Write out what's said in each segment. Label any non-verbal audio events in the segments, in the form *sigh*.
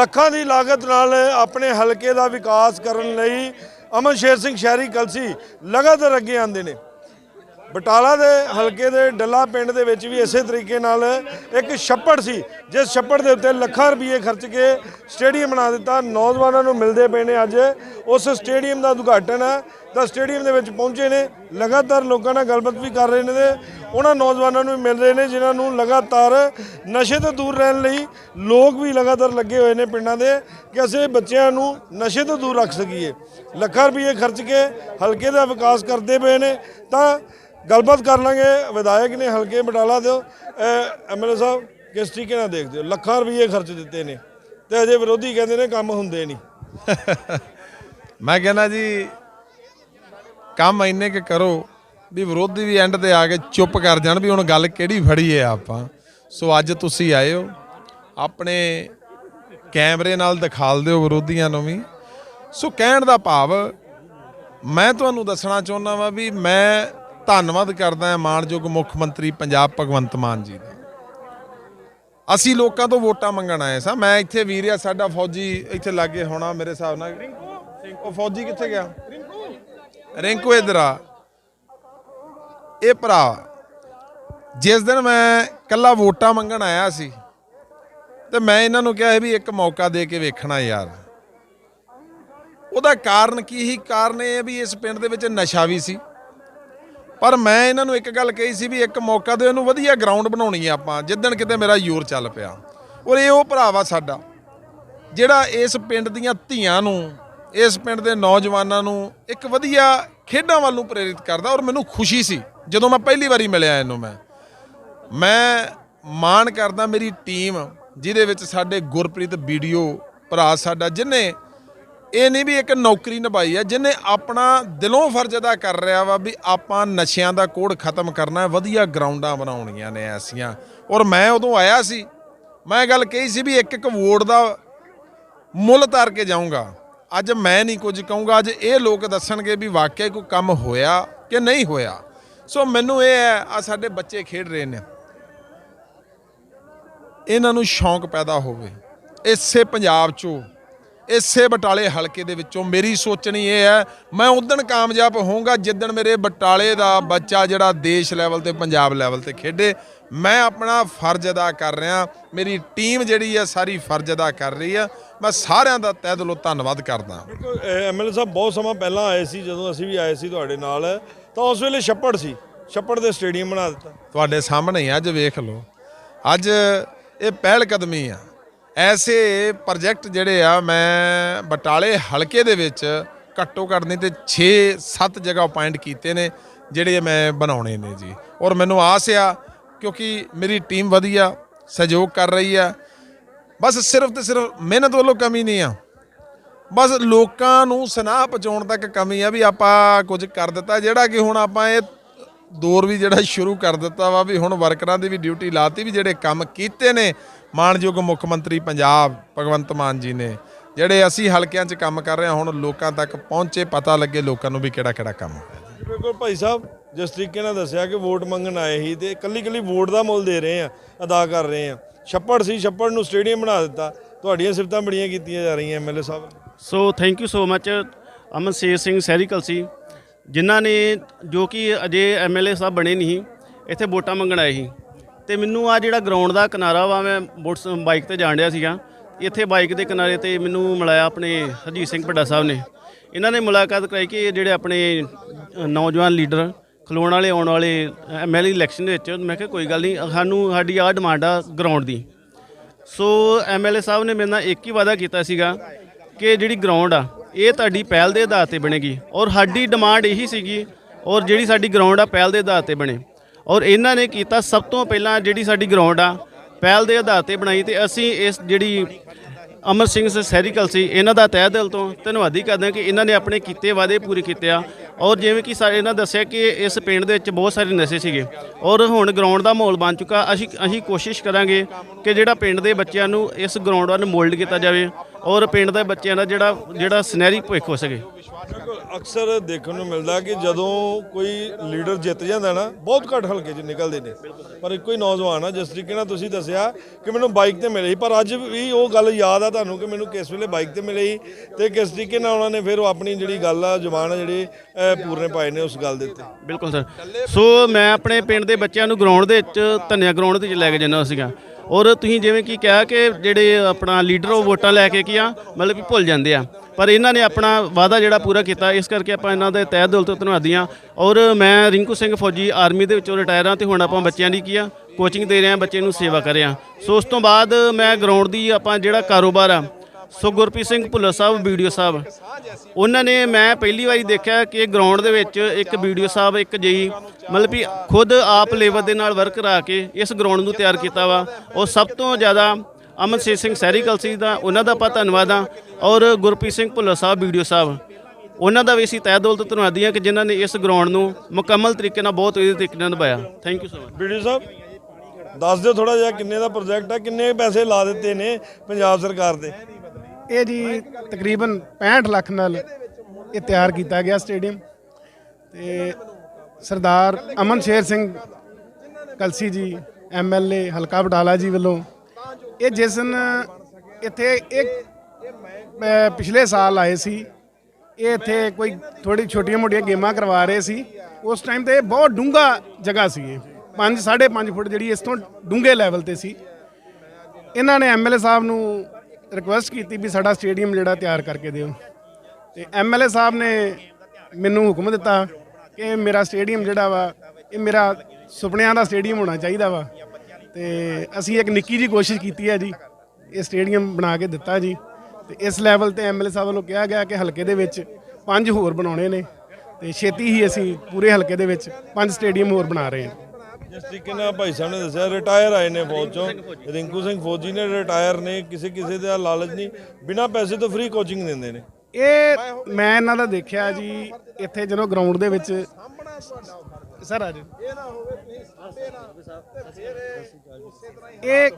ਲੱਖਾਂ ਦੀ ਲਾਗਤ ਨਾਲ ਆਪਣੇ ਹਲਕੇ ਦਾ ਵਿਕਾਸ ਕਰਨ ਲਈ ਅਮਨ ਸ਼ੇਰ ਸਿੰਘ ਸ਼ਹਿਰੀ ਕਲਸੀ ਲਗਾਤਾਰ ਅੱਗੇ ਆਉਂਦੇ ਨੇ। ਬਟਾਲਾ ਦੇ ਹਲਕੇ ਦੇ ਡੱਲਾ ਪਿੰਡ ਦੇ ਵਿੱਚ ਵੀ ਇਸੇ ਤਰੀਕੇ ਨਾਲ ਇੱਕ ਛੱਪੜ ਸੀ, ਜਿਸ ਛੱਪੜ ਦੇ ਉੱਤੇ ਲੱਖਾਂ ਰੁਪਏ ਖਰਚ ਕੇ ਸਟੇਡੀਅਮ ਬਣਾ ਦਿੱਤਾ। ਨੌਜਵਾਨਾਂ ਨੂੰ ਮਿਲਦੇ ਪਏ ਨੇ ਅੱਜ। ਉਸ ਸਟੇਡੀਅਮ ਦਾ ਉਦਘਾਟਨ ਹੈ। ਤਾਂ ਸਟੇਡੀਅਮ ਦੇ ਵਿੱਚ ਪਹੁੰਚੇ ਨੇ। ਲਗਾਤਾਰ ਲੋਕਾਂ ਨਾਲ ਗੱਲਬਾਤ ਵੀ ਕਰ ਰਹੇ ਨੇ। ਤੇ ਉਹਨਾਂ ਨੌਜਵਾਨਾਂ ਨੂੰ ਵੀ ਮਿਲ ਰਹੇ ਨੇ, ਜਿਨ੍ਹਾਂ ਨੂੰ ਲਗਾਤਾਰ ਨਸ਼ੇ ਤੋਂ ਦੂਰ ਰਹਿਣ ਲਈ ਲੋਕ ਵੀ ਲਗਾਤਾਰ ਲੱਗੇ ਹੋਏ ਨੇ ਪਿੰਡਾਂ ਦੇ, ਕਿ ਅਸੀਂ ਬੱਚਿਆਂ ਨੂੰ ਨਸ਼ੇ ਤੋਂ ਦੂਰ ਰੱਖ ਸਕੀਏ। ਲੱਖਾਂ ਰੁਪਏ ਖਰਚ ਕੇ ਹਲਕੇ ਦਾ ਵਿਕਾਸ ਕਰਦੇ ਪਏ ਨੇ। ਤਾਂ ਗੱਲਬਾਤ ਕਰ ਲਾਂਗੇ। ਵਿਧਾਇਕ ਨੇ ਹਲਕੇ ਬਟਾਲਾ ਦੇ ਐਮਐਲਏ ਸਾਹਿਬ, ਕਿਸ ਤਰੀਕੇ ਨਾਲ ਦੇਖਦੇ ਹੋ? ਲੱਖਾਂ ਰੁਪਏ ਖਰਚ ਦਿੱਤੇ ਨੇ ਤੇ ਅਜੇ ਵਿਰੋਧੀ ਕਹਿੰਦੇ ਨੇ ਕੰਮ ਹੁੰਦੇ ਨਹੀਂ। *laughs* ਮੈਂ ਕਹਿੰਦਾ ਜੀ, ਕੰਮ ਇੰਨੇ ਕਿ ਕਰੋ ਵੀ ਵਿਰੋਧੀ ਵੀ ਐਂਡ ਤੇ ਆ ਕੇ ਚੁੱਪ ਕਰ ਜਾਣ ਵੀ ਹੁਣ ਗੱਲ ਕਿਹੜੀ ਫੜੀ ਹੈ ਆਪਾਂ। ਸੋ ਅੱਜ ਤੁਸੀਂ ਆਏ ਹੋ। ਆਪਣੇ ਕੈਮਰੇ ਨਾਲ ਦਿਖਾਲ ਦਿਓ ਵਿਰੋਧੀਆਂ ਨੂੰ ਵੀ। ਸੋ ਕਹਿਣ ਦਾ ਭਾਵ, ਮੈਂ ਤੁਹਾਨੂੰ ਦੱਸਣਾ ਚਾਹੁੰਦਾ ਵਾਂ ਵੀ ਮੈਂ ਧੰਨਵਾਦ ਕਰਦਾ ਹਾਂ ਮਾਣਯੋਗ ਮੁੱਖ ਮੰਤਰੀ ਪੰਜਾਬ ਭਗਵੰਤ ਮਾਨ ਜੀ ਦਾ। ਅਸੀਂ ਲੋਕਾਂ ਤੋਂ ਵੋਟਾਂ ਮੰਗਣ ਆਏ ਸਾਂ। ਮੈਂ ਇੱਥੇ ਵੀਰਿਆ ਸਾਡਾ ਫੌਜੀ ਇੱਥੇ ਲਾਗੇ ਹੋਣਾ ਮੇਰੇ ਹਿਸਾਬ ਨਾਲ। ਉਹ ਫੌਜੀ ਕਿੱਥੇ ਗਿਆ? ਰਿੰਕੂ ਇਧਰ ਆ। ਇਹ ਭਰਾ, ਜਿਸ ਦਿਨ ਮੈਂ ਕੱਲਾ ਵੋਟਾਂ ਮੰਗਣ ਆਇਆ ਸੀ ਤੇ ਮੈਂ ਇਹਨਾਂ ਨੂੰ ਕਿਹਾ ਵੀ ਇੱਕ ਮੌਕਾ ਦੇ ਕੇ ਵੇਖਣਾ ਯਾਰ। ਉਹਦਾ ਕਾਰਨ ਕੀ ਹੀ ਕਾਰਨ ਇਹ ਹੈ ਵੀ ਇਸ ਪਿੰਡ ਦੇ ਵਿੱਚ ਨਸ਼ਾ ਵੀ ਸੀ। ਪਰ ਮੈਂ ਇਹਨਾਂ ਨੂੰ ਇੱਕ ਗੱਲ ਕਹੀ ਸੀ ਵੀ ਇੱਕ ਮੌਕਾ ਦਿਓ, ਇਹਨੂੰ ਵਧੀਆ ਗਰਾਊਂਡ ਬਣਾਉਣੀ ਆ ਆਪਾਂ, ਜਿੱਦਣ ਕਿਤੇ ਮੇਰਾ ਯੂਰ ਚੱਲ ਪਿਆ। ਔਰ ਇਹ ਉਹ ਭਰਾਵਾ ਸਾਡਾ, ਜਿਹੜਾ ਇਸ ਪਿੰਡ ਦੀਆਂ ਧੀਆਂ ਨੂੰ, ਇਸ ਪਿੰਡ ਦੇ ਨੌਜਵਾਨਾਂ ਨੂੰ ਇੱਕ ਵਧੀਆ ਖੇਡਾਂ ਵੱਲ ਨੂੰ ਪ੍ਰੇਰਿਤ ਕਰਦਾ ਔਰ ਮੈਨੂੰ ਖੁਸ਼ੀ ਸੀ, ਜਦੋਂ ਮੈਂ ਪਹਿਲੀ ਵਾਰੀ ਮਿਲਿਆ ਇਹਨੂੰ ਮੈਂ। ਮੈਂ ਮਾਣ ਕਰਦਾ ਮੇਰੀ ਟੀਮ ਜਿਹਦੇ ਵਿੱਚ ਸਾਡੇ ਗੁਰਪ੍ਰੀਤ ਵੀਡੀਓ ਭਰਾ ਸਾਡਾ, ਜਿਨੇ ਇਹ ਨਹੀਂ ਵੀ ਇੱਕ ਨੌਕਰੀ ਨਿਭਾਈ ਹੈ ਜਿਹਨੇ ਆਪਣਾ ਦਿਲੋਂ ਫਰਜ਼ ਅਦਾ ਕਰ ਰਿਹਾ ਵਾ ਵੀ ਆਪਾਂ ਨਸ਼ਿਆਂ ਦਾ ਕੋੜ ਖਤਮ ਕਰਨਾ ਹੈ ਵਧੀਆ ਗਰਾਊਂਡਾਂ ਬਣਾਉਣੀਆਂ ਨੇ ਐਸੀਆਂ। ਔਰ ਮੈਂ ਉਦੋਂ ਆਇਆ ਸੀ, ਮੈਂ ਗੱਲ ਕਹੀ ਸੀ ਵੀ ਇੱਕ ਇੱਕ ਵੋਟ ਦਾ ਮੁੱਲ ਤਾਰ ਕੇ ਜਾਊਂਗਾ। ਅੱਜ ਮੈਂ ਨਹੀਂ ਕੁਝ ਕਹੂੰਗਾ, ਅੱਜ ਇਹ ਲੋਕ ਦੱਸਣਗੇ ਵੀ ਵਾਕਿਆ ਕੋਈ ਕੰਮ ਹੋਇਆ ਕਿ ਨਹੀਂ ਹੋਇਆ। ਸੋ ਮੈਨੂੰ ਇਹ ਹੈ, ਆ ਸਾਡੇ ਬੱਚੇ ਖੇਡ ਰਹੇ ਨੇ। ਇਹਨਾਂ ਨੂੰ ਸ਼ੌਂਕ ਪੈਦਾ ਹੋਵੇ, ਇਸੇ ਪੰਜਾਬ ਚੋਂ ਇਸੇ ਬਟਾਲੇ ਹਲਕੇ ਦੇ ਵਿੱਚੋਂ ਮੇਰੀ ਸੋਚਣੀ ਇਹ ਹੈ ਮੈਂ ਉਦਣ ਕਾਮਯਾਬ ਹੋਊਂਗਾ ਜਿੱਦਣ ਮੇਰੇ ਬਟਾਲੇ ਦਾ ਬੱਚਾ ਜਿਹੜਾ ਦੇਸ਼ ਲੈਵਲ ਤੇ ਪੰਜਾਬ ਲੈਵਲ ਤੇ ਖੇਡੇ। ਮੈਂ ਆਪਣਾ ਫਰਜ਼ ਅਦਾ ਕਰ ਰਿਹਾ ਮੇਰੀ ਟੀਮ ਜਿਹੜੀ ਹੈ ਸਾਰੀ ਫਰਜ਼ ਅਦਾ ਕਰ ਰਹੀ ਹੈ। ਮੈਂ ਸਾਰਿਆਂ ਦਾ ਤਹਿ ਦਿਲੋਂ ਧੰਨਵਾਦ ਕਰਦਾ ਐਮਐਲਏ ਸਾਹਿਬ ਬਹੁਤ ਸਮਾਂ ਪਹਿਲਾਂ ਆਏ ਸੀ ਜਦੋਂ ਅਸੀਂ ਵੀ ਆਏ ਸੀ ਤੁਹਾਡੇ ਨਾਲ ਤਾਂ ਉਸ ਵੇਲੇ ਛੱਪੜ ਸੀ। ਛੱਪੜ ਦੇ ਸਟੇਡੀਅਮ ਬਣਾ ਦਿੱਤਾ। ਤੁਹਾਡੇ ਸਾਹਮਣੇ ਅੱਜ ਵੇਖ ਲਓ। ਅੱਜ ਇਹ ਪਹਿਲ ਕਦਮੀ ਆ। ਐਸੇ ਪ੍ਰੋਜੈਕਟ ਜਿਹੜੇ ਆ, ਮੈਂ ਬਟਾਲੇ ਹਲਕੇ ਦੇ ਵਿੱਚ ਘੱਟੋ ਘੱਟ ਨਹੀਂ ਤੇ 6-7 ਜਗ੍ਹਾ ਅਪਾਇੰਟ ਕੀਤੇ ਨੇ, ਜਿਹੜੇ ਮੈਂ ਬਣਾਉਣੇ ਨੇ ਜੀ। ਔਰ ਮੈਨੂੰ ਆਸ ਆ, ਕਿਉਂਕਿ ਮੇਰੀ ਟੀਮ ਵਧੀਆ, ਸਹਿਯੋਗ ਕਰ ਰਹੀ ਆ। ਬਸ ਸਿਰਫ ਤੇ ਸਿਰਫ ਮਿਹਨਤ ਵੱਲੋਂ ਕਮੀ ਨਹੀਂ ਆ। ਬਸ ਲੋਕਾਂ ਨੂੰ ਸੁਨਾਹ ਪਹੁੰਚਾਉਣ ਤੱਕ ਕਮੀ ਆ ਵੀ ਆਪਾਂ ਕੁਝ ਕਰ ਦਿੱਤਾ, ਜਿਹੜਾ ਕਿ ਹੁਣ ਆਪਾਂ ਇਹ ਦੌਰ ਵੀ ਜਿਹੜਾ ਸ਼ੁਰੂ ਕਰ ਦਿੱਤਾ ਵਾ, ਵੀ ਹੁਣ ਵਰਕਰਾਂ ਦੀ ਵੀ ਡਿਊਟੀ ਲਾਤੀ, ਵੀ ਜਿਹੜੇ ਕੰਮ ਕੀਤੇ ਨੇ ਮਾਣਯੋਗ ਮੁੱਖ ਮੰਤਰੀ ਪੰਜਾਬ ਭਗਵੰਤ ਮਾਨ ਜੀ ਨੇ ਜਿਹੜੇ ਅਸੀਂ ਹਲਕਿਆਂ 'ਚ ਕੰਮ ਕਰ ਰਹੇ ਹਾਂ ਹੁਣ ਲੋਕਾਂ ਤੱਕ ਪਹੁੰਚੇ ਪਤਾ ਲੱਗੇ ਲੋਕਾਂ ਨੂੰ ਵੀ ਕਿਹੜਾ ਕਿਹੜਾ ਕੰਮ ਹੋਇਆ ਜੀ। ਬਿਲਕੁਲ ਭਾਈ ਸਾਹਿਬ ਜਿਸ ਤਰੀਕੇ ਨਾਲ ਦੱਸਿਆ ਕਿ ਵੋਟ ਮੰਗਣ ਆਏ ਸੀ ਤੇ ਕੱਲੀ ਕੱਲੀ ਵੋਟ ਦਾ ਮੁੱਲ ਦੇ ਰਹੇ ਆ ਅਦਾ ਕਰ ਰਹੇ ਆ ਛੱਪੜ ਸੀ ਛੱਪੜ ਨੂੰ ਸਟੇਡੀਅਮ ਬਣਾ ਦਿੱਤਾ ਤੁਹਾਡੀਆਂ ਸਿਫਤਾਂ ਬੜੀਆਂ ਕੀਤੀਆਂ ਜਾ ਰਹੀਆਂ MLA Sahib. So thank you so much Aman Sher Singh Sehri Kalsi ਜਿਨ੍ਹਾਂ ਨੇ ਜੋ ਕਿ ਅਜੇ ਐਮਐਲਏ ਸਾਹਿਬ ਬਣੇ ਨਹੀਂ ਇੱਥੇ ਵੋਟਾਂ ਮੰਗਣ ਆਏ ਸੀ। ਤੇ ਮੈਨੂੰ ਆ ਜਿਹੜਾ ਗਰਾਊਂਡ ਦਾ ਕਿਨਾਰਾ ਵਾ, ਮੈਂ ਮੋਟਰ ਬਾਈਕ ਤੇ ਜਾਣ ਰਿਹਾ ਸੀਗਾ। ਇੱਥੇ ਬਾਈਕ ਦੇ ਕਿਨਾਰੇ ਤੇ ਮੈਨੂੰ ਮਿਲਾਇਆ ਆਪਣੇ ਹਰਜੀਤ ਸਿੰਘ ਭੱਡਾ ਸਾਹਿਬ ਨੇ। ਇਹਨਾਂ ਨੇ ਮੁਲਾਕਾਤ ਕਰਾਈ ਕਿ ਇਹ ਜਿਹੜੇ ਆਪਣੇ ਨੌਜਵਾਨ ਲੀਡਰ ਖਲੋਣ ਵਾਲੇ, ਆਉਣ ਵਾਲੇ ਐਮਐਲਏ ਇਲੈਕਸ਼ਨ ਦੇ ਵਿੱਚ, ਮੈਂ ਕਿਹਾ ਕੋਈ ਗੱਲ ਨਹੀਂ ਸਾਨੂੰ, ਸਾਡੀ ਆ ਡਿਮਾਂਡ ਆ ਗਰਾਊਂਡ ਦੀ। ਸੋ ਐਮਐਲਏ ਸਾਹਿਬ ਨੇ ਮੇਰੇ ਨਾਲ ਇੱਕ ਹੀ ਵਾਅਦਾ ਕੀਤਾ ਸੀਗਾ ਕਿ ਜਿਹੜੀ ਗਰਾਊਂਡ ਆ, ਇਹ ਤੁਹਾਡੀ ਪਹਿਲ ਦੇ ਆਧਾਰ ਤੇ ਬਣੇਗੀ। ਔਰ ਸਾਡੀ ਡਿਮਾਂਡ ਇਹੀ ਸੀਗੀ, ਔਰ ਜਿਹੜੀ ਸਾਡੀ ਗਰਾਊਂਡ ਆ, ਪਹਿਲ ਦੇ ਆਧਾਰ ਤੇ ਬਣੇ। ਔਰ ਇਹਨਾਂ ਨੇ ਕੀਤਾ ਸਭ ਤੋਂ ਪਹਿਲਾਂ ਜਿਹੜੀ ਸਾਡੀ ਗਰਾਊਂਡ ਆ, ਪਹਿਲ ਦੇ ਆਧਾਰ ਤੇ ਬਣਾਈ ਤੇ ਅਸੀਂ ਇਸ ਜਿਹੜੀ ਅਮਰ ਸਿੰਘ ਸਹਿਰੀ ਸੀ, ਇਹਨਾਂ ਦਾ ਤਹਿ ਦਿਲ ਤੋਂ ਧੰਨਵਾਦੀ ਕਰਦੇ ਹਾਂ ਕਿ ਇਹਨਾਂ ਨੇ ਆਪਣੇ ਕੀਤੇ ਵਾਅਦੇ ਪੂਰੇ ਕੀਤੇ ਆ। ਔਰ ਜਿਵੇਂ ਕਿ ਸਾਰੇ ਇਹਨਾਂ ਦੱਸਿਆ ਕਿ ਇਸ ਪਿੰਡ ਦੇ ਵਿੱਚ ਬਹੁਤ ਸਾਰੇ ਨਸ਼ੇ ਸੀਗੇ। ਔਰ ਹੁਣ ਗਰਾਊਂਡ ਦਾ ਮਾਹੌਲ ਬਣ ਚੁੱਕਾ, ਅਸੀਂ ਅਸੀਂ ਕੋਸ਼ਿਸ਼ ਕਰਾਂਗੇ ਕਿ ਜਿਹੜਾ ਪਿੰਡ ਦੇ ਬੱਚਿਆਂ ਨੂੰ ਇਸ ਗਰਾਊਂਡ ਵੱਲ ਮੋਲਡ ਕੀਤਾ ਜਾਵੇ। ਔਰ ਪਿੰਡ ਦੇ ਬੱਚਿਆਂ ਦਾ ਜਿਹੜਾ ਜਿਹੜਾ ਸੁਨਹਿਰੀ ਭਵਿੱਖ ਹੋ ਸਕੇ। ਬਿਲਕੁਲ ਅਕਸਰ ਦੇਖਣ ਨੂੰ ਮਿਲਦਾ ਕਿ ਜਦੋਂ ਕੋਈ ਲੀਡਰ ਜਿੱਤ ਜਾਂਦਾ ਨਾ ਬਹੁਤ ਘੱਟ ਹਲਕੇ 'ਚ ਨਿਕਲਦੇ ਨੇ। ਪਰ ਇੱਕੋ ਹੀ ਨੌਜਵਾਨ ਆ ਜਿਸ ਤਰੀਕੇ ਨਾਲ ਤੁਸੀਂ ਦੱਸਿਆ ਕਿ ਮੈਨੂੰ ਬਾਈਕ ਤੇ ਮਿਲੇ ਸੀ। ਪਰ ਅੱਜ ਵੀ ਉਹ ਗੱਲ ਯਾਦ ਆ ਤੁਹਾਨੂੰ ਕਿ ਮੈਨੂੰ ਕਿਸ ਵੇਲੇ ਬਾਈਕ ਤੇ ਮਿਲੇ ਸੀ ਤੇ ਕਿਸ ਤਰੀਕੇ ਨਾਲ ਉਹਨਾਂ ਨੇ ਫਿਰ ਉਹ ਆਪਣੀ ਜਿਹੜੀ ਗੱਲ ਆ ਜ਼ੁਬਾਨ ਆ ਜਿਹੜੀ ਪੂਰਨੇ ਪਾਏ ਨੇ ਉਸ ਗੱਲ ਦੇ ਉੱਤੇ। ਬਿਲਕੁਲ ਸਰ। ਸੋ ਮੈਂ ਆਪਣੇ ਪਿੰਡ ਦੇ ਬੱਚਿਆਂ ਨੂੰ ਗਰਾਊਂਡ ਦੇ ਵਿੱਚ ਧੰਨਿਆ ਗਰਾਊਂਡ ਦੇ ਵਿੱਚ ਲੈ ਕੇ ਜਾਂਦਾ ਸੀਗਾ। ਔਰ ਤੁਸੀਂ ਜਿਵੇਂ ਕਿ ਕਿਹਾ ਕਿ ਜਿਹੜੇ ਆਪਣਾ ਲੀਡਰ ਉਹ ਵੋਟਾਂ ਲੈ ਕੇ ਕੀ ਆ ਮਤਲਬ ਕਿ ਭੁੱਲ ਜਾਂਦੇ ਆ। ਪਰ ਇਹਨਾਂ ਨੇ ਆਪਣਾ ਵਾਅਦਾ ਜਿਹੜਾ ਪੂਰਾ ਕੀਤਾ, ਇਸ ਕਰਕੇ ਆਪਾਂ ਇਹਨਾਂ ਦੇ ਤਹਿ ਦਿਲ ਤੋਂ ਧੰਨਵਾਦੀ ਆ ਔਰ ਮੈਂ ਰਿੰਕੂ ਸਿੰਘ ਫੌਜੀ ਆਰਮੀ ਦੇ ਵਿੱਚੋਂ ਰਿਟਾਇਰ ਆ ਤੇ ਹੁਣ ਆਪਾਂ ਬੱਚਿਆਂ ਦੀ ਕੀ ਆ ਕੋਚਿੰਗ ਦੇ ਰਹੇ ਆ ਬੱਚੇ ਨੂੰ ਸੇਵਾ ਕਰ ਰਹੇ ਆ ਸੋ ਉਸ ਤੋਂ ਬਾਅਦ ਮੈਂ ਗਰਾਊਂਡ ਦੀ ਆਪਾਂ ਜਿਹੜਾ ਕਾਰੋਬਾਰ ਆ ਸੋ ਗੁਰਪ੍ਰੀਤ ਸਿੰਘ ਭੁੱਲਰ ਸਾਹਿਬ, ਵੀਡੀਓ ਸਾਹਿਬ। ਉਹਨਾਂ ਨੇ ਮੈਂ ਪਹਿਲੀ ਵਾਰੀ ਦੇਖਿਆ ਕਿ ਗਰਾਊਂਡ ਦੇ ਵਿੱਚ ਇੱਕ ਵੀਡੀਓ ਸਾਹਿਬ, ਇੱਕ ਜਈ ਮਤਲਬ ਕਿ ਖੁਦ ਆਪ ਲੇਬਰ ਦੇ ਨਾਲ ਵਰਕ ਕਰਾ ਕੇ ਇਸ ਗਰਾਊਂਡ ਨੂੰ ਤਿਆਰ ਕੀਤਾ ਵਾ। ਔਰ ਸਭ ਤੋਂ ਜ਼ਿਆਦਾ ਅਮਨਸੀਰ ਸਿੰਘ ਸਹਿਰੀ ਕਲਸੀ ਦਾ, ਉਹਨਾਂ ਦਾ ਆਪਾਂ ਧੰਨਵਾਦ ਆ ਔਰ ਗੁਰਪ੍ਰੀਤ ਸਿੰਘ ਭੁੱਲਰ ਸਾਹਿਬ, ਵੀਡੀਓ ਸਾਹਿਬ, ਉਹਨਾਂ ਦਾ ਵੀ ਅਸੀਂ ਤਹਿ ਦਿਲ ਤੋਂ ਧੰਨਵਾਦੀ ਆ ਕਿ ਜਿਨ੍ਹਾਂ ਨੇ ਇਸ ਗਰਾਊਂਡ ਨੂੰ ਮੁਕੰਮਲ ਤਰੀਕੇ ਨਾਲ ਬਹੁਤ ਵਧੀਆ ਤਰੀਕੇ ਨਾਲ ਨਿਭਾਇਆ। Thank you so much VDO ਸਾਹਿਬ, ਦੱਸ ਦਿਓ ਥੋੜਾ ਜਿਹਾ ਕਿੰਨੇ ਦਾ ਪ੍ਰੋਜੈਕਟ ਆ, ਕਿੰਨੇ ਪੈਸੇ ਲਾ ਦਿੱਤੇ ਨੇ ਪੰਜਾਬ ਸਰਕਾਰ ਦੇ? ਇਹ ਜੀ ਤਕਰੀਬਨ 65 ਲੱਖ ਨਾਲ ਇਹ ਤਿਆਰ ਕੀਤਾ ਗਿਆ ਸਟੇਡੀਅਮ। ਤੇ ਸਰਦਾਰ ਅਮਨ ਸ਼ੇਰ ਸਿੰਘ ਕਲਸੀ ਜੀ ਐਮਐਲਏ ਹਲਕਾ ਬਟਾਲਾ ਜੀ ਵੱਲੋਂ ਇਹ ਜਿਸ ਦਿਨ ਇੱਥੇ ਇੱਕ ਪਿਛਲੇ ਸਾਲ ਆਏ ਸੀ, ਇਹ ਇੱਥੇ ਕੋਈ ਥੋੜੀ ਛੋਟੀਆਂ ਮੋਟੀਆਂ ਗੇਮਾਂ ਕਰਵਾ ਰਹੇ ਸੀ, ਉਸ ਟਾਈਮ ਤੇ ਬਹੁਤ ਡੂੰਘਾ ਜਗ੍ਹਾ ਸੀ ਇਹ। 5 5.5 ਫੁੱਟ ਜਿਹੜੀ ਇਸ ਤੋਂ ਡੂੰਘੇ ਲੈਵਲ ਤੇ ਸੀ। ਇਹਨਾਂ ਨੇ ਐਮਐਲਏ ਸਾਹਿਬ ਨੂੰ ਰਿਕੁਐਸਟ ਕੀਤੀ ਵੀ ਸਾਡਾ ਸਟੇਡੀਅਮ ਜਿਹੜਾ ਤਿਆਰ ਕਰਕੇ ਦਿਓ। ਤੇ ਐਮਐਲਏ ਸਾਹਿਬ ਨੇ ਮੈਨੂੰ ਹੁਕਮ ਦਿੱਤਾ ਕਿ ਮੇਰਾ ਸਟੇਡੀਅਮ ਜਿਹੜਾ ਵਾ, ਇਹ ਮੇਰਾ ਸੁਪਨਿਆਂ ਦਾ ਸਟੇਡੀਅਮ ਹੋਣਾ ਚਾਹੀਦਾ ਵਾ। ਤੇ ਅਸੀਂ ਇੱਕ ਨਿੱਕੀ ਜੀ ਕੋਸ਼ਿਸ਼ ਕੀਤੀ ਹੈ ਜੀ, ਇਹ ਸਟੇਡੀਅਮ ਬਣਾ ਕੇ ਦਿੱਤਾ ਜੀ। ਤੇ ਇਸ ਲੈਵਲ ਤੇ ਐਮਐਲਏ ਸਾਹਿਬ ਵੱਲੋਂ ਕਿਹਾ ਗਿਆ ਕਿ ਹਲਕੇ ਦੇ ਵਿੱਚ ਪੰਜ ਹੋਰ ਬਣਾਉਣੇ ਨੇ। ਤੇ ਛੇਤੀ ਹੀ ਅਸੀਂ ਪੂਰੇ ਹਲਕੇ ਦੇ ਵਿੱਚ ਪੰਜ ਸਟੇਡੀਅਮ ਹੋਰ ਬਣਾ ਰਹੇ ਹਾਂ। ਜਿਸ ਤਰੀਕੇ ਨਾਲ ਭਾਈ ਸਾਹਿਬ ਨੇ ਦੱਸਿਆ ਰਿਟਾਇਰ ਆਏ ਨੇ ਫੌਜ ਚੋਂ। ਰਿੰਕੂ ਸਿੰਘ ਫੌਜੀ ਨੇ ਰਿਟਾਇਰ ਨੇ, ਕਿਸੇ ਕਿਸੇ ਦਾ ਲਾਲਚ ਨਹੀਂ। ਬਿਨਾਂ ਪੈਸੇ ਤੋਂ ਫ੍ਰੀ ਕੋਚਿੰਗ ਦਿੰਦੇ ਨੇ। ਇਹ ਮੈਂ ਇਹਨਾਂ ਦਾ ਦੇਖਿਆ ਜੀ, ਇੱਥੇ ਜਦੋਂ ਗਰਾਊਂਡ ਦੇ ਵਿੱਚ ਸਰ ਆ ਇਹ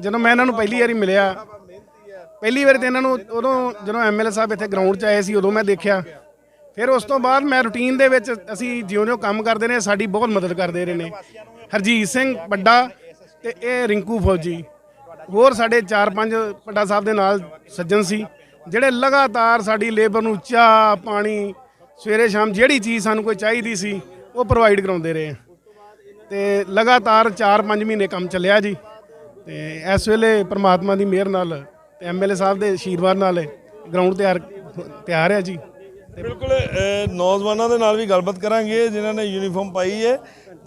ਜਦੋਂ ਮੈਂ ਇਹਨਾਂ ਨੂੰ ਪਹਿਲੀ ਵਾਰੀ ਮਿਲਿਆ, ਪਹਿਲੀ ਵਾਰੀ ਤੇ ਇਹਨਾਂ ਨੂੰ ਉਦੋਂ ਜਦੋਂ ਐਮਐਲਏ ਸਾਹਿਬ ਇੱਥੇ ਗਰਾਊਂਡ 'ਚ ਆਏ ਸੀ, ਉਦੋਂ ਮੈਂ ਦੇਖਿਆ। ਫਿਰ ਉਸ ਤੋਂ ਬਾਅਦ ਮੈਂ ਰੁਟੀਨ ਦੇ ਵਿੱਚ ਅਸੀਂ ਜਿਉਂ-ਜਿਉਂ ਕੰਮ ਕਰਦੇ ਨੇ ਸਾਡੀ ਬਹੁਤ ਮਦਦ ਕਰਦੇ ਰਹੇ ਨੇ। ਹਰਜੀਤ ਸਿੰਘ ਵੱਡਾ ਤੇ ਇਹ ਰਿੰਕੂ ਫੌਜੀ। ਹੋਰ ਸਾਡੇ 4-5 ਪੱਡਾ ਸਾਹਿਬ ਦੇ ਨਾਲ ਸੱਜਣ ਸੀ, ਜਿਹੜੇ ਲਗਾਤਾਰ ਸਾਡੀ ਲੇਬਰ ਨੂੰ ਚਾਹ, ਪਾਣੀ, ਸਵੇਰੇ ਸ਼ਾਮ ਜਿਹੜੀ ਚੀਜ਼ ਸਾਨੂੰ ਕੋਈ ਚਾਹੀਦੀ ਸੀ, ਉਹ ਪ੍ਰੋਵਾਈਡ ਕਰਾਉਂਦੇ ਰਹੇ। ਆ ਤੇ ਲਗਾਤਾਰ 4-5 ਮਹੀਨੇ ਕੰਮ ਚੱਲਿਆ ਜੀ। ਤੇ ਇਸ ਵੇਲੇ ਪ੍ਰਮਾਤਮਾ ਦੀ ਮਿਹਰ ਨਾਲ ਤੇ ਐਮਐਲਏ ਸਾਹਿਬ ਦੇ ਆਸ਼ੀਰਵਾਦ ਨਾਲ ਗਰਾਊਂਡ ਤਿਆਰ ਤਿਆਰ ਹੈ ਜੀ। ਬਿਲਕੁਲ ਨੌਜਵਾਨਾਂ ਦੇ ਨਾਲ ਵੀ ਗੱਲਬਾਤ ਕਰਾਂਗੇ ਜਿਨ੍ਹਾਂ ਨੇ ਯੂਨੀਫਾਰਮ ਪਾਈ ਹੈ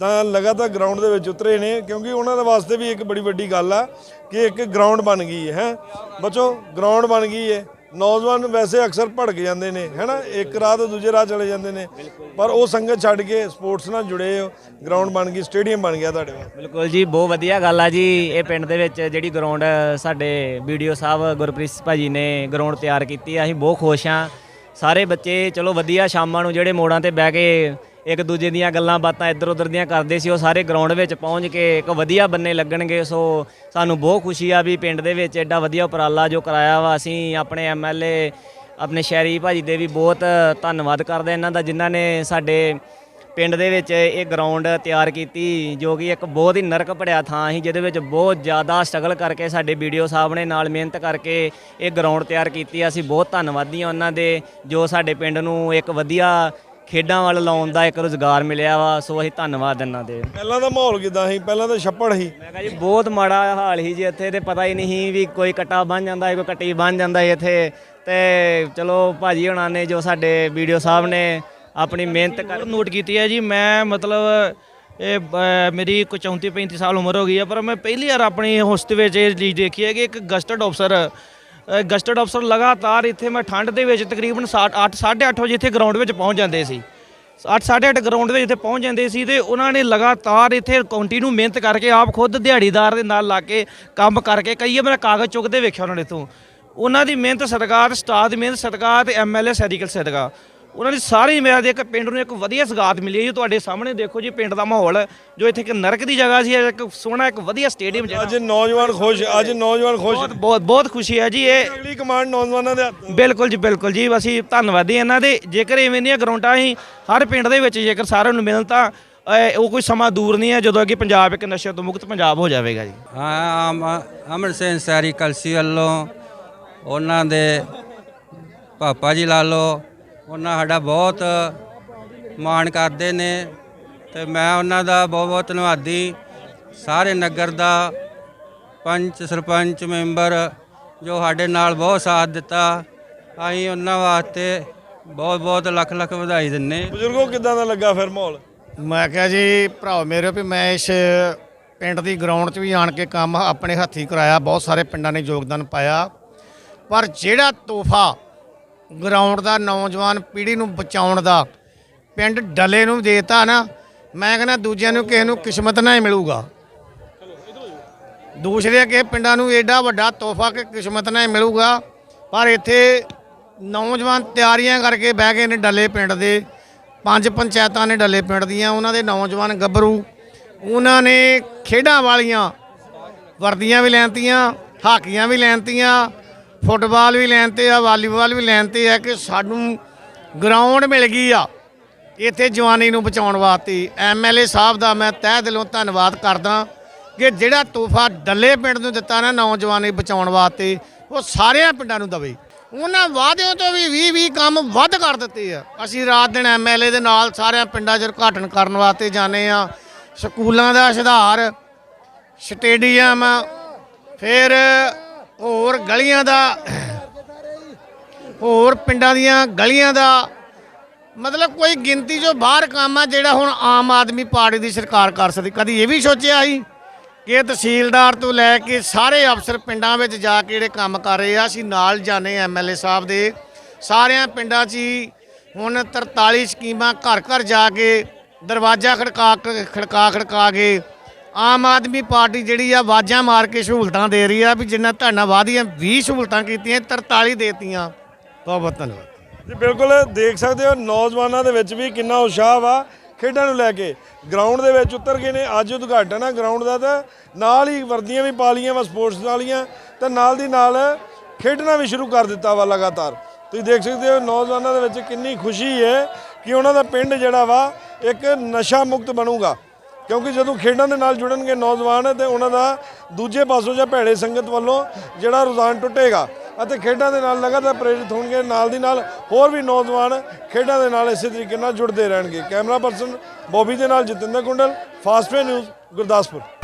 ਤਾਂ ਲਗਾਤਾਰ ਗਰਾਊਂਡ ਦੇ ਵਿੱਚ ਉਤਰੇ ਨੇ ਕਿਉਂਕਿ ਉਹਨਾਂ ਦੇ ਵਾਸਤੇ ਵੀ ਇੱਕ ਬੜੀ ਵੱਡੀ ਗੱਲ ਆ ਕਿ ਇੱਕ ਗਰਾਊਂਡ ਬਣ ਗਈ ਹੈ ਹੈਂ। ਬੱਚੋ ਗਰਾਊਂਡ ਬਣ ਗਈ ਹੈ। ਨੌਜਵਾਨ ਵੈਸੇ ਅਕਸਰ ਭੜਕ ਜਾਂਦੇ ਨੇ ਹੈਨਾ? ਇੱਕ ਰਾਹ ਤੋਂ ਦੂਜੇ ਰਾਹ ਚਲੇ ਜਾਂਦੇ ਨੇ। ਪਰ ਉਹ ਸੰਗਤ ਛੱਡ ਕੇ ਸਪੋਰਟਸ ਨਾਲ ਜੁੜੇ ਗਰਾਊਂਡ ਬਣ ਗਈ ਸਟੇਡੀਅਮ ਬਣ ਗਿਆ ਤੁਹਾਡੇ ਕੋਲ ਬਿਲਕੁਲ ਜੀ ਬਹੁਤ ਵਧੀਆ ਗੱਲ ਆ ਜੀ। ਇਹ ਪਿੰਡ ਦੇ ਵਿੱਚ ਜਿਹੜੀ ਗਰਾਊਂਡ ਸਾਡੇ ਵੀਡੀਓ ਸਾਹਿਬ ਗੁਰਪ੍ਰੀਤ ਭਾਜੀ ਨੇ ਗਰਾਊਂਡ ਤਿਆਰ ਕੀਤੀ ਆ ਅਸੀਂ ਬਹੁਤ ਖੁਸ਼ ਆ ਸਾਰੇ ਬੱਚੇ ਚਲੋ ਵਧੀਆ ਸ਼ਾਮਾਂ ਨੂੰ ਜਿਹੜੇ ਮੋੜਾਂ ਤੇ ਬਹਿ ਕੇ ਇੱਕ ਦੂਜੇ ਦੀਆਂ ਗੱਲਾਂ ਬਾਤਾਂ ਇੱਧਰ ਉੱਧਰ ਦੀਆਂ ਕਰਦੇ ਸੀ, ਉਹ ਸਾਰੇ ਗਰਾਊਂਡ ਵਿੱਚ ਪਹੁੰਚ ਕੇ ਇੱਕ ਵਧੀਆ ਬੰਨੇ ਲੱਗਣਗੇ। ਸੋ ਸਾਨੂੰ ਬਹੁਤ ਖੁਸ਼ੀ ਆ ਵੀ ਪਿੰਡ ਦੇ ਵਿੱਚ ਐਡਾ ਵਧੀਆ ਉਪਰਾਲਾ ਜੋ ਕਰਾਇਆ ਵਾ। ਅਸੀਂ ਆਪਣੇ ਐਮਐਲਏ ਆਪਣੇ ਸ਼ਹਿਰੀ ਭਾਜੀ ਦੇ ਵੀ ਬਹੁਤ ਧੰਨਵਾਦ ਕਰਦੇ ਇਹਨਾਂ ਦਾ ਜਿਨ੍ਹਾਂ ਨੇ ਸਾਡੇ ਪਿੰਡ ਦੇ ਵਿੱਚ ਇਹ ਗਰਾਊਂਡ ਤਿਆਰ ਕੀਤੀ ਜੋ ਕਿ ਇੱਕ ਬਹੁਤ ਹੀ ਨਰਕ ਭੜਿਆ ਥਾਂ ਸੀ ਜਿਹਦੇ ਵਿੱਚ ਬਹੁਤ ਜ਼ਿਆਦਾ ਸਟਰਗਲ ਕਰਕੇ ਸਾਡੇ ਵੀਡੀਓ ਸਾਹਿਬ ਨੇ ਨਾਲ ਮਿਹਨਤ ਕਰਕੇ ਇਹ ਗਰਾਊਂਡ ਤਿਆਰ ਕੀਤੀ। ਅਸੀਂ ਬਹੁਤ ਧੰਨਵਾਦੀ ਹਾਂ ਉਹਨਾਂ ਦੇ ਜੋ ਸਾਡੇ ਪਿੰਡ ਨੂੰ ਇੱਕ ਵਧੀਆ ਖੇਡਾਂ ਵੱਲ ਲਾਉਣ ਦਾ ਇੱਕ ਰੁਜ਼ਗਾਰ ਮਿਲਿਆ ਵਾ। ਸੋ ਅਸੀਂ ਧੰਨਵਾਦ ਇਹਨਾਂ ਦੇ। ਪਹਿਲਾਂ ਦਾ ਮਾਹੌਲ ਕਿਦਾਂ ਸੀ? ਪਹਿਲਾਂ ਤਾਂ ਛੱਪੜ ਸੀ। ਮੈਂ ਕਿਹਾ ਜੀ ਬਹੁਤ ਮਾੜਾ ਹਾਲ ਸੀ ਜੀ ਇੱਥੇ ਤੇ ਪਤਾ ਹੀ ਨਹੀਂ ਵੀ ਕੋਈ ਕੱਟਾ ਬਣ ਜਾਂਦਾ ਹੈ ਕੋਈ ਕੱਟੀ ਬਣ ਜਾਂਦਾ ਹੈ ਇੱਥੇ। ਤੇ ਚਲੋ ਭਾਜੀ ਹੁਣਾਂ ਨੇ ਜੋ ਸਾਡੇ ਵੀਡੀਓ ਸਾਹਿਬ ਨੇ ਆਪਣੀ ਮਿਹਨਤ ਕਰ ਨੋਟ ਕੀਤੀ ਹੈ ਜੀ, ਮੈਂ ਮਤਲਬ, ਇਹ ਮੇਰੀ ਕੋਈ 34 35 ਸਾਲ ਉਮਰ ਹੋ ਗਈ ਹੈ, ਪਰ ਮੈਂ ਪਹਿਲੀ ਵਾਰ ਆਪਣੀ ਹੋਸਟ ਵਿੱਚ ਇਹ ਚੀਜ਼ ਦੇਖੀ ਹੈ ਕਿ ਇੱਕ ਗਸਟਡ ਅਫਸਰ ਗਸਟਡ ਅਫਸਰ ਲਗਾਤਾਰ ਇੱਥੇ ਮੈਂ ਠੰਡ ਦੇ ਵਿੱਚ ਤਕਰੀਬਨ 8 8:30 ਵਜੇ ਇੱਥੇ ਗਰਾਊਂਡ ਵਿੱਚ ਪਹੁੰਚ ਜਾਂਦੇ ਸੀ। 8:30 ਗਰਾਊਂਡ ਵਿੱਚ ਇੱਥੇ ਪਹੁੰਚ ਜਾਂਦੇ ਸੀ ਤੇ ਉਹਨਾਂ ਨੇ ਲਗਾਤਾਰ ਇੱਥੇ ਕੰਟੀਨਿਊ ਮਿਹਨਤ ਕਰਕੇ ਆਪ ਖੁਦ ਦਿਹਾੜੀਦਾਰ ਦੇ ਨਾਲ ਲਾ ਕੇ ਕੰਮ ਕਰਕੇ ਕਈ ਮੇਰਾ ਕਾਗਜ਼ ਚੁੱਕਦੇ ਵੇਖਿਆ ਉਹਨਾਂ ਨੇ ਤੋਂ ਉਹਨਾਂ ਦੀ ਮਿਹਨਤ ਸਦਕਾ ਤੇ ਸਟਾਫ ਦੀ ਮਿਹਨਤ ਸਦਕਾ ਤੇ ਐਮਐਲਏ ਸੈਰੀਕਲ ਸਦਕਾ। ਉਹਨਾਂ ਦੀ ਸਾਰੀ ਮੇਰਾ ਦੇ ਇੱਕ ਪਿੰਡ ਨੂੰ ਇੱਕ ਵਧੀਆ ਸਗਾਤ ਮਿਲੀ ਹੈ ਜੀ। ਤੁਹਾਡੇ ਸਾਹਮਣੇ ਦੇਖੋ ਜੀ ਪਿੰਡ ਦਾ ਮਾਹੌਲ ਜੋ ਇੱਥੇ ਇੱਕ ਨਰਕ ਦੀ ਜਗ੍ਹਾ ਸੀ ਇੱਕ ਸੋਹਣਾ ਇੱਕ ਵਧੀਆ ਸਟੇਡੀਅਮ ਜਿਹੜਾ। ਅੱਜ ਨੌਜਵਾਨ ਖੁਸ਼ ਅੱਜ ਨੌਜਵਾਨ ਖੁਸ਼। ਬਹੁਤ ਬਹੁਤ ਬਹੁਤ ਖੁਸ਼ੀ ਹੈ ਜੀ ਇਹ ਅਗਲੀ ਕਮਾਂਡ ਨੌਜਵਾਨਾਂ ਦੇ ਹੱਥ। ਬਿਲਕੁਲ ਜੀ ਬਿਲਕੁਲ ਜੀ ਅਸੀਂ ਧੰਨਵਾਦੀ ਇਹਨਾਂ ਦੇ। ਜੇਕਰ ਇਵੇਂ ਦੀਆਂ ਗਰਾਊਂਡਾਂ ਹੀ ਹਰ ਪਿੰਡ ਦੇ ਵਿੱਚ ਜੇਕਰ ਸਾਰਿਆਂ ਨੂੰ ਮਿਲਣ ਤਾਂ ਅਹ, ਉਹ ਕੋਈ ਸਮਾਂ ਦੂਰ ਨਹੀਂ ਹੈ ਜਦੋਂ ਕਿ ਪੰਜਾਬ ਇੱਕ ਨਸ਼ੇ ਤੋਂ ਮੁਕਤ ਪੰਜਾਬ ਹੋ ਜਾਵੇਗਾ ਜੀ। ਹਾਂ ਅਮ- ਅਮਰ ਸਿੰਘ ਸੈਰੀ ਕਲਸੀ ਵੱਲੋਂ ਉਹਨਾਂ ਦੇ ਪਾਪਾ ਜੀ ਲਾ ਲਓ ਉਹਨਾਂ ਸਾਡਾ ਬਹੁਤ ਮਾਣ ਕਰਦੇ ਨੇ ਤੇ ਮੈਂ ਉਹਨਾਂ ਦਾ ਬਹੁਤ ਬਹੁਤ ਧੰਨਵਾਦੀ। ਸਾਰੇ ਨਗਰ ਦਾ ਪੰਚ ਸਰਪੰਚ ਮੈਂਬਰ ਜੋ ਸਾਡੇ ਨਾਲ ਬਹੁਤ ਸਾਥ ਦਿੱਤਾ ਅਸੀਂ ਉਹਨਾਂ ਵਾਸਤੇ ਬਹੁਤ ਬਹੁਤ ਲੱਖ ਲੱਖ ਵਧਾਈ ਦਿੰਨੇ ਬਜ਼ੁਰਗੋ ਕਿਦਾਂ ਦਾ ਲੱਗਾ ਫਿਰ ਮਾਹੌਲ? ਮੈਂ ਕਿਹਾ ਜੀ ਭਰਾਓ ਮੇਰੇ ਵੀ ਮੈਂ ਇਸ ਪਿੰਡ ਦੀ ਗਰਾਊਂਡ 'ਚ ਵੀ ਆਣ ਕੇ ਕੰਮ ਆਪਣੇ ਹੱਥੀਂ ਕਰਾਇਆ ਬਹੁਤ ਸਾਰੇ ਪਿੰਡਾਂ ਨੇ ਯੋਗਦਾਨ ਪਾਇਆ। ਪਰ ਜਿਹੜਾ ਤੋਹਫਾ ਗਰਾਊਂਡ ਦਾ, ਨੌਜਵਾਨ ਪੀੜ੍ਹੀ ਨੂੰ ਬਚਾਉਣ ਦਾ। ਪਿੰਡ ਡਲੇ ਨੂੰ ਦੇਤਾ ਨਾ, ਮੈਂ ਕਹਿੰਦਾ ਦੂਜਿਆਂ ਨੂੰ ਕਿਸੇ ਨੂੰ ਕਿਸਮਤ ਨਾਲ ਹੀ ਮਿਲੂਗਾ। ਦੂਸਰੇ ਕੇ ਪਿੰਡਾਂ ਨੂੰ ਐਡਾ ਵੱਡਾ ਤੋਹਫਾ ਕਿ ਕਿਸਮਤ ਨਾਲ ਹੀ ਮਿਲੂਗਾ। ਪਰ ਇੱਥੇ ਨੌਜਵਾਨ ਤਿਆਰੀਆਂ ਕਰਕੇ ਬਹਿ ਗਏ ਨੇ ਡੱਲੇ ਪਿੰਡ ਦੇ। ਪੰਜ ਪੰਚਾਇਤਾਂ ਨੇ ਡੱਲੇ ਪਿੰਡ ਦੀਆਂ, ਉਹਨਾਂ ਦੇ ਨੌਜਵਾਨ ਗੱਭਰੂ। ਉਹਨਾਂ ਨੇ ਖੇਡਾਂ ਵਾਲੀਆਂ ਵਰਦੀਆਂ ਵੀ ਲੈਣਤੀਆਂ ਹਾਕੀਆਂ ਵੀ ਲੈਣਤੀਆਂ ਫੁੱਟਬਾਲ ਵੀ ਲੈਣ 'ਤੇ ਆ, ਵਾਲੀਬਾਲ ਵੀ ਲੈਣ 'ਤੇ ਆ ਕਿ ਸਾਨੂੰ ਗਰਾਊਂਡ ਮਿਲ ਗਈ ਆ ਇੱਥੇ ਜਵਾਨੀ ਨੂੰ ਬਚਾਉਣ ਵਾਸਤੇ। ਐਮਐਲਏ ਸਾਹਿਬ ਦਾ ਮੈਂ ਤਹਿ ਦਿਲੋਂ ਧੰਨਵਾਦ ਕਰਦਾ ਕਿ ਜਿਹੜਾ ਤੋਹਫਾ ਡੱਲੇ ਪਿੰਡ ਨੂੰ ਦਿੱਤਾ ਨਾ ਨੌਜਵਾਨੀ ਬਚਾਉਣ ਵਾਸਤੇ, ਉਹ ਸਾਰਿਆਂ ਪਿੰਡਾਂ ਨੂੰ ਦਵੇ। ਉਹਨਾਂ ਵਾਅਦਿਆਂ ਤੋਂ ਵੀ 20 20 ਕੰਮ ਵੱਧ ਕਰ ਦਿੱਤੇ ਆ। ਅਸੀਂ ਰਾਤ ਦਿਨ ਐਮਐਲਏ ਦੇ ਨਾਲ ਸਾਰਿਆਂ ਪਿੰਡਾਂ 'ਚ ਉਦਘਾਟਨ ਕਰਨ ਵਾਸਤੇ ਜਾਂਦੇ ਆ। ਸਕੂਲਾਂ ਦਾ ਸੁਧਾਰ, ਸਟੇਡੀਅਮ, ਫਿਰ ਹੋਰ ਗਲੀਆਂ ਦਾ, ਹੋਰ ਪਿੰਡਾਂ ਦੀਆਂ ਗਲੀਆਂ ਦਾ, ਮਤਲਬ ਕੋਈ ਗਿਣਤੀ ਜੋ ਬਾਹਰ ਕੰਮ ਆ ਜਿਹੜਾ ਹੁਣ ਆਮ ਆਦਮੀ ਪਾਰਟੀ ਦੀ ਸਰਕਾਰ ਕਰ ਸਕਦੀ। ਕਦੀ ਇਹ ਵੀ ਸੋਚਿਆ ਸੀ ਕਿ ਤਹਿਸੀਲਦਾਰ ਤੋਂ ਲੈ ਕੇ ਸਾਰੇ ਅਫਸਰ ਪਿੰਡਾਂ ਵਿੱਚ ਜਾ ਕੇ ਜਿਹੜੇ ਕੰਮ ਕਰ ਰਹੇ ਆ, ਅਸੀਂ ਨਾਲ ਜਾਣੇ ਐਮਐਲਏ ਸਾਹਿਬ ਦੇ। ਸਾਰਿਆਂ ਪਿੰਡਾਂ 'ਚ ਹੀ ਹੁਣ 43 ਸਕੀਮਾਂ ਘਰ ਘਰ ਜਾ ਕੇ ਦਰਵਾਜ਼ਾ ਖੜਕਾ ਕੇ- ਖੜਕਾ ਖੜਕਾ ਕੇ ਆਮ ਆਦਮੀ ਪਾਰਟੀ ਜਿਹੜੀ ਆ ਵਾਜਾਂ ਮਾਰ ਕੇ ਸਹੂਲਤਾਂ ਦੇ ਰਹੀ ਆ ਵੀ ਜਿੰਨਾ ਧੰਨਾ ਵਾਦੀਆਂ 20 ਸਹੂਲਤਾਂ ਕੀਤੀਆਂ 43 ਦੇਤੀਆਂ। ਬਹੁਤ ਬਹੁਤ ਧੰਨਵਾਦ। ਜੀ, ਬਿਲਕੁਲ ਦੇਖ ਸਕਦੇ ਹੋ, ਨੌਜਵਾਨਾਂ ਦੇ ਵਿੱਚ ਵੀ ਕਿੰਨਾ ਉਤਸ਼ਾਹ ਵਾ ਖੇਡਾਂ ਨੂੰ ਲੈ ਕੇ। ਗਰਾਊਂਡ ਦੇ ਵਿੱਚ ਉਤਰ ਗਏ ਨੇ, ਅੱਜ ਉਦਘਾਟਨ ਆ ਗਰਾਊਂਡ ਦਾ ਤਾਂ ਨਾਲ ਹੀ ਵਰਦੀਆਂ ਵੀ ਪਾ ਲਈਆਂ ਵਾ ਸਪੋਰਟਸ ਵਾਲੀਆਂ ਤਾਂ ਨਾਲ ਦੀ ਨਾਲ ਖੇਡਣਾ ਵੀ ਸ਼ੁਰੂ ਕਰ ਦਿੱਤਾ ਵਾ ਲਗਾਤਾਰ। ਤੁਸੀਂ ਦੇਖ ਸਕਦੇ ਹੋ, ਨੌਜਵਾਨਾਂ ਦੇ ਵਿੱਚ ਕਿੰਨੀ ਖੁਸ਼ੀ ਹੈ ਕਿ ਉਹਨਾਂ ਦਾ ਪਿੰਡ ਜਿਹੜਾ ਵਾ ਇੱਕ ਨਸ਼ਾ ਮੁਕਤ ਬਣੂਗਾ। ਕਿਉਂਕਿ ਜਦੋਂ ਖੇਡਾਂ ਦੇ ਨਾਲ ਜੁੜਨਗੇ ਨੌਜਵਾਨ ਤੇ ਉਹਨਾਂ ਦਾ ਦੂਜੇ ਪਾਸੋਂ ਜਾਂ ਭੈੜੇ ਸੰਗਤ ਵੱਲੋਂ ਜਿਹੜਾ ਰੁਝਾਨ ਟੁੱਟੇਗਾ ਅਤੇ ਖੇਡਾਂ ਦੇ ਨਾਲ ਲਗਾਤਾਰ ਪ੍ਰੇਰਿਤ ਹੋਣਗੇ, ਨਾਲ ਦੀ ਨਾਲ ਹੋਰ ਵੀ ਨੌਜਵਾਨ ਖੇਡਾਂ ਦੇ ਨਾਲ ਇਸੇ ਤਰੀਕੇ ਨਾਲ ਜੁੜਦੇ ਰਹਿਣਗੇ। ਕੈਮਰਾ ਪਰਸਨ ਬੋਬੀ ਦੇ ਨਾਲ ਜਤਿੰਦਰ ਕੁੰਡਲ ਫਾਸਟਵੇ ਨਿਊਜ਼ ਗੁਰਦਾਸਪੁਰ।